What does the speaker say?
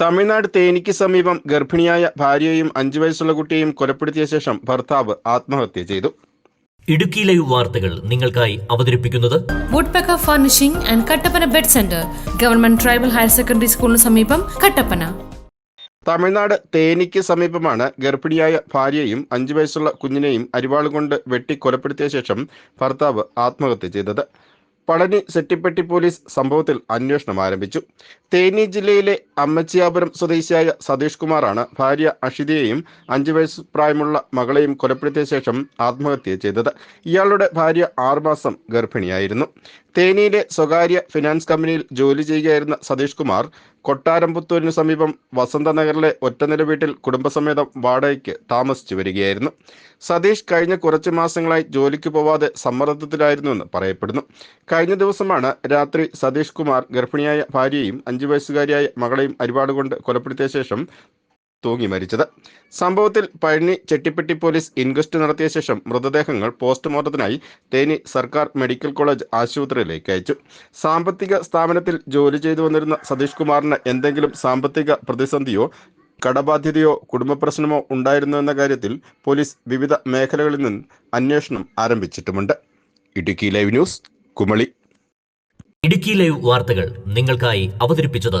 തമിഴ്നാട് തേനിക്ക് സമീപം ഗർഭിണിയായ ഭാര്യയെയും അഞ്ചു വയസ്സുള്ള കുട്ടിയെയും കൊലപ്പെടുത്തിയ ശേഷം ഭർത്താവ് ആത്മഹത്യ ചെയ്തു. ഇടുക്കി ലൈവ് വാർത്തകൾ നിങ്ങൾക്കായി അവതരിപ്പിക്കുന്നത് Woodpecker furnishing and Kattappana bed centre government tribal higher secondary സ്കൂളിന് സമീപം കട്ടപ്പന തമിഴ്നാട് തേനിക്ക് സമീപമാണ് ഗർഭിണിയായ ഭാര്യയെയും അഞ്ചു വയസ്സുള്ള കുഞ്ഞിനെയും അരിവാൾ കൊണ്ട് വെട്ടി കൊലപ്പെടുത്തിയ ശേഷം ഭർത്താവ് ആത്മഹത്യ ചെയ്തത്. പളനി സെറ്റിപ്പെട്ടി പോലീസ് സംഭവത്തിൽ അന്വേഷണം ആരംഭിച്ചു. തേനി ജില്ലയിലെ അമ്മച്ചിയാപുരം സ്വദേശിയായ സതീഷ് കുമാറാണ് ഭാര്യ അഷിതയെയും അഞ്ചു വയസ്സ് പ്രായമുള്ള മകളെയും കൊലപ്പെടുത്തിയ ശേഷം ആത്മഹത്യ ചെയ്തത്. ഇയാളുടെ ഭാര്യ ആറുമാസം ഗർഭിണിയായിരുന്നു. തേനിയിലെ സ്വകാര്യ ഫിനാൻസ് കമ്പനിയിൽ ജോലി ചെയ്യുകയായിരുന്ന സതീഷ് കുമാർ കൊട്ടാരംപുത്തൂരിന് സമീപം വസന്തനഗറിലെ ഒറ്റനില വീട്ടിൽ കുടുംബസമേതം വാടകയ്ക്ക് താമസിച്ചു വരികയായിരുന്നു. സതീഷ് കഴിഞ്ഞ കുറച്ച് മാസങ്ങളായി ജോലിക്ക് പോവാതെ സമ്മർദ്ദത്തിലായിരുന്നുവെന്ന് പറയപ്പെടുന്നു. കഴിഞ്ഞ ദിവസമാണ് രാത്രി സതീഷ് കുമാർ ഗർഭിണിയായ ഭാര്യയും അഞ്ചു വയസ്സുകാരിയായ മകളെയും അരിവാട് കൊണ്ട് കൊലപ്പെടുത്തിയ ശേഷം തൂങ്ങി മരിച്ചത്. സംഭവത്തിൽ പഴനി ചെട്ടിപ്പെട്ടി പോലീസ് ഇൻക്വസ്റ്റ് നടത്തിയ ശേഷം മൃതദേഹങ്ങൾ പോസ്റ്റ്മോർട്ടത്തിനായി തേനി സർക്കാർ മെഡിക്കൽ കോളേജ് ആശുപത്രിയിലേക്ക് അയച്ചു. സാമ്പത്തിക സ്ഥാപനത്തിൽ ജോലി ചെയ്തു വന്നിരുന്ന സതീഷ് കുമാറിന് എന്തെങ്കിലും സാമ്പത്തിക പ്രതിസന്ധിയോ കടബാധ്യതയോ കുടുംബ പ്രശ്നമോ ഉണ്ടായിരുന്നു എന്ന കാര്യത്തിൽ പോലീസ് വിവിധ മേഖലകളിൽ നിന്ന് അന്വേഷണം ആരംഭിച്ചിട്ടുമുണ്ട്. Idukki live news Kumily. Idukki live വാർത്തകൾ നിങ്ങൾക്കായി അവതരിപ്പിച്ചത്